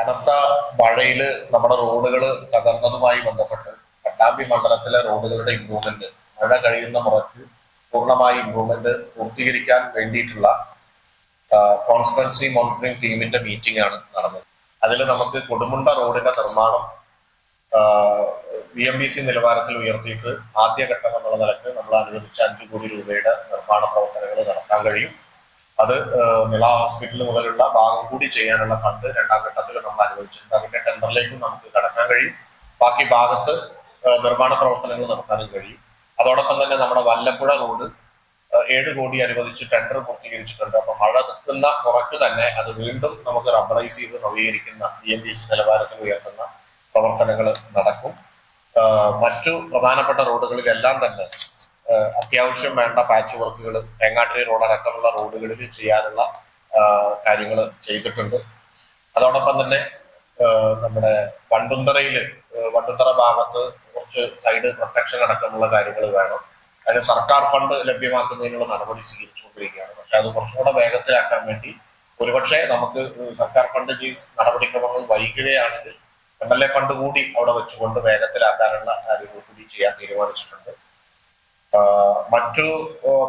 കനത്ത മഴയിൽ നമ്മുടെ റോഡുകൾ തകർന്നതുമായി ബന്ധപ്പെട്ട് പട്ടാമ്പി മണ്ഡലത്തിലെ റോഡുകളുടെ ഇംപ്രൂവ്മെന്റ് മഴ കഴിയുന്ന മുറയ്ക്ക് പൂർണമായി ഇംപ്രൂവ്മെന്റ് പൂർത്തീകരിക്കാൻ വേണ്ടിയിട്ടുള്ള കോൺസ്പെൻസി മോണിറ്ററിംഗ് ടീമിന്റെ മീറ്റിംഗ് ആണ് നടന്നത്. അതിൽ നമുക്ക് കൊടുമുണ്ട റോഡിന്റെ നിർമ്മാണം വി എം ബി സി നിലവാരത്തിൽ ഉയർത്തിയിട്ട് ആദ്യഘട്ടം എന്നുള്ള നിലയ്ക്ക് നമ്മൾ അനുവദിച്ച അഞ്ചു കോടി രൂപയുടെ നിർമ്മാണ പ്രവർത്തനങ്ങൾ നടത്താൻ കഴിയും. അത് നിള ഹോസ്പിറ്റൽ മുതലുള്ള ഭാഗം കൂടി ചെയ്യാനുള്ള ഫണ്ട് രണ്ടാം ഘട്ടത്തിൽ നമ്മൾ അനുവദിച്ചിട്ടുണ്ട് അതിന്റെ ടെൻഡറിലേക്കും നമുക്ക് കടക്കാൻ കഴിയും. ബാക്കി ഭാഗത്ത് നിർമ്മാണ പ്രവർത്തനങ്ങൾ നടത്താനും കഴിയും. അതോടൊപ്പം തന്നെ നമ്മുടെ വല്ലപ്പുഴ റോഡ് ഏഴ് കോടി അനുവദിച്ച് ടെൻഡർ പൂർത്തീകരിച്ചിട്ടുണ്ട്. അപ്പൊ മഴ നിൽക്കുന്ന കുറച്ച് തന്നെ അത് വീണ്ടും നമുക്ക് റബ്ബറൈസ് ചെയ്ത് നവീകരിക്കുന്ന ഡി എം ജി നിലവാരത്തിൽ ഉയർത്തുന്ന പ്രവർത്തനങ്ങൾ നടക്കും. മറ്റു പ്രധാനപ്പെട്ട റോഡുകളിലെല്ലാം തന്നെ അത്യാവശ്യം വേണ്ട പാച്ച് വർക്കുകൾ തേങ്ങാട്ടിരി റോഡ് അടക്കമുള്ള റോഡുകളിൽ ചെയ്യാനുള്ള കാര്യങ്ങൾ ചെയ്തിട്ടുണ്ട്. അതോടൊപ്പം തന്നെ നമ്മുടെ വണ്ടുന്തറയിൽ വണ്ടുന്തറ ഭാഗത്ത് കുറച്ച് സൈഡ് പ്രൊട്ടക്ഷൻ അടക്കമുള്ള കാര്യങ്ങൾ വേണം. അതിന് സർക്കാർ ഫണ്ട് ലഭ്യമാക്കുന്നതിനുള്ള നടപടി സ്വീകരിച്ചുകൊണ്ടിരിക്കുകയാണ്. പക്ഷെ അത് കുറച്ചുകൂടെ വേഗത്തിലാക്കാൻ വേണ്ടി ഒരുപക്ഷെ നമുക്ക് സർക്കാർ ഫണ്ട് നടപടിക്രമങ്ങൾ വൈകുകയാണെങ്കിൽ എം എൽ എ ഫണ്ട് കൂടി അവിടെ വെച്ചുകൊണ്ട് വേഗത്തിലാക്കാനുള്ള കാര്യങ്ങൾ കൂടി ചെയ്യാൻ തീരുമാനിച്ചിട്ടുണ്ട്. മറ്റു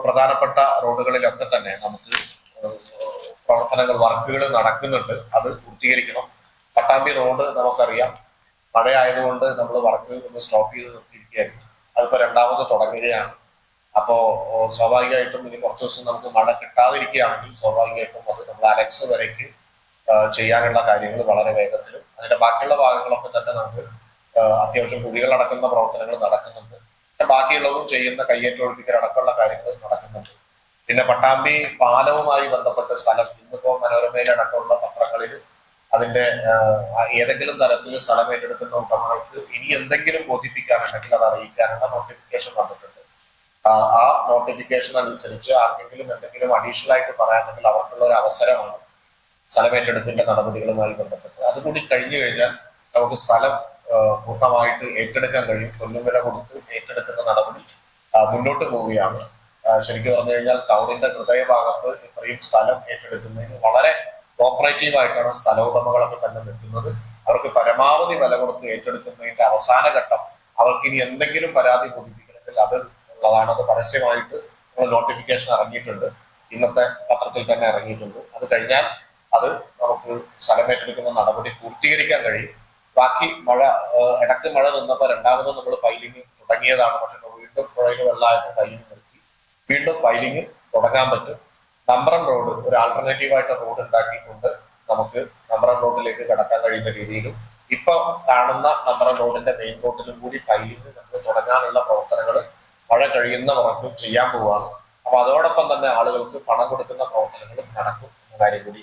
പ്രധാനപ്പെട്ട റോഡുകളിലൊക്കെ തന്നെ നമുക്ക് പ്രവർത്തനങ്ങൾ വർക്കുകൾ നടക്കുന്നുണ്ട്. അത് പൂർത്തീകരിക്കണം. പട്ടാമ്പി റോഡ് നമുക്കറിയാം. മഴയായതുകൊണ്ട് നമ്മൾ വർക്ക് ഒന്ന് സ്റ്റോപ്പ് ചെയ്ത് നിർത്തിയിരിക്കുകയായിരുന്നു. അതിപ്പോൾ രണ്ടാമത് തുടങ്ങുകയാണ്. അപ്പോൾ സ്വാഭാവികമായിട്ടും ഇനി കുറച്ച് ദിവസം നമുക്ക് മഴ കിട്ടാതിരിക്കുകയാണെങ്കിൽ സ്വാഭാവികമായിട്ടും അത് നമ്മൾ അലക്സ് വരയ്ക്ക് ചെയ്യാനുള്ള കാര്യങ്ങൾ വളരെ വേഗത്തിലും അതിന്റെ ബാക്കിയുള്ള ഭാഗങ്ങളൊക്കെ തന്നെ നമുക്ക് അത്യാവശ്യം കുഴികൾ അടക്കുന്ന പ്രവർത്തനങ്ങൾ നടക്കുന്നുണ്ട്. പക്ഷെ ബാക്കിയുള്ളതും ചെയ്യുന്ന കയ്യേറ്റൊഴിപ്പിക്കൽ അടക്കമുള്ള കാര്യങ്ങൾ നടക്കുന്നുണ്ട്. പിന്നെ പട്ടാമ്പി പാലവുമായി ബന്ധപ്പെട്ട സ്ഥലം ഇന്നിപ്പോ മനോരമയിലടക്കമുള്ള പത്രങ്ങളിൽ അതിന്റെ ഏതെങ്കിലും തരത്തിൽ സ്ഥലം ഏറ്റെടുക്കുന്ന ഉടമകൾക്ക് ഇനി എന്തെങ്കിലും ബോധിപ്പിക്കാനുണ്ടെങ്കിൽ അത് അറിയിക്കാനുള്ള നോട്ടിഫിക്കേഷൻ വന്നിട്ടുണ്ട്. ആ നോട്ടിഫിക്കേഷൻ അനുസരിച്ച് ആർക്കെങ്കിലും എന്തെങ്കിലും അഡീഷണൽ ആയിട്ട് പറയാനുണ്ടെങ്കിൽ അവർക്കുള്ള ഒരു അവസരമാണ് സ്ഥലമേറ്റെടുപ്പിന്റെ നടപടികളുമായി ബന്ധപ്പെട്ട്. അതുകൂടി കഴിഞ്ഞു കഴിഞ്ഞാൽ നമുക്ക് സ്ഥലം പൂർണമായിട്ട് ഏറ്റെടുക്കാൻ കഴിയും. കൊല്ലുവില കൊടുത്ത് ഏറ്റെടുക്കുന്ന നടപടി മുന്നോട്ട് പോവുകയാണ്. ശരിക്കും പറഞ്ഞു കഴിഞ്ഞാൽ ടൗണിന്റെ ഹൃദയഭാഗത്ത് ഇത്രയും സ്ഥലം ഏറ്റെടുക്കുന്നതിന് വളരെ കോപ്പറേറ്റീവ് ആയിട്ടാണ് സ്ഥല ഉടമകളൊക്കെ തന്നെ നിൽക്കുന്നത്. അവർക്ക് പരമാവധി വില കൊടുത്ത് ഏറ്റെടുക്കുന്നതിന്റെ അവസാന ഘട്ടം അവർക്ക് ഇനി എന്തെങ്കിലും പരാതി ബോധിപ്പിക്കണമെങ്കിൽ അത് ഉള്ളതാണ് അത് പരസ്യമായിട്ട് നോട്ടിഫിക്കേഷൻ ഇറങ്ങിയിട്ടുണ്ട്. ഇന്നത്തെ പത്രത്തിൽ തന്നെ ഇറങ്ങിയിട്ടുണ്ട്. അത് കഴിഞ്ഞാൽ അത് നമുക്ക് സ്ഥലമേറ്റെടുക്കുന്ന നടപടി പൂർത്തീകരിക്കാൻ കഴിയും. ബാക്കി മഴ ഇടയ്ക്ക് മഴ നിന്നപ്പോൾ രണ്ടാമത് നമ്മൾ പൈലിംഗ് തുടങ്ങിയതാണ്. പക്ഷെ വീണ്ടും പുഴയിൽ വെള്ളമായപ്പോൾ പൈലിംഗ് നിർത്തി. വീണ്ടും പൈലിംഗ് തുടങ്ങാൻ പറ്റും. നമ്പറം റോഡ് ഒരു ആൾട്ടർനേറ്റീവ് ആയിട്ട് റോഡ് ഉണ്ടാക്കിക്കൊണ്ട് നമുക്ക് നമ്പറം റോഡിലേക്ക് കടക്കാൻ കഴിയുന്ന രീതിയിലും ഇപ്പൊ കാണുന്ന നമ്പറം റോഡിന്റെ മെയിൻ റോഡിലും കൂടി പൈലിങ് നമുക്ക് തുടങ്ങാനുള്ള പ്രവർത്തനങ്ങൾ മഴ കഴിയുന്ന മുറക്ക് ചെയ്യാൻ പോവുകയാണ്. അപ്പൊ അതോടൊപ്പം തന്നെ ആളുകൾക്ക് പണം കൊടുക്കുന്ന പ്രവർത്തനങ്ങളും നടക്കും എന്ന കാര്യം കൂടി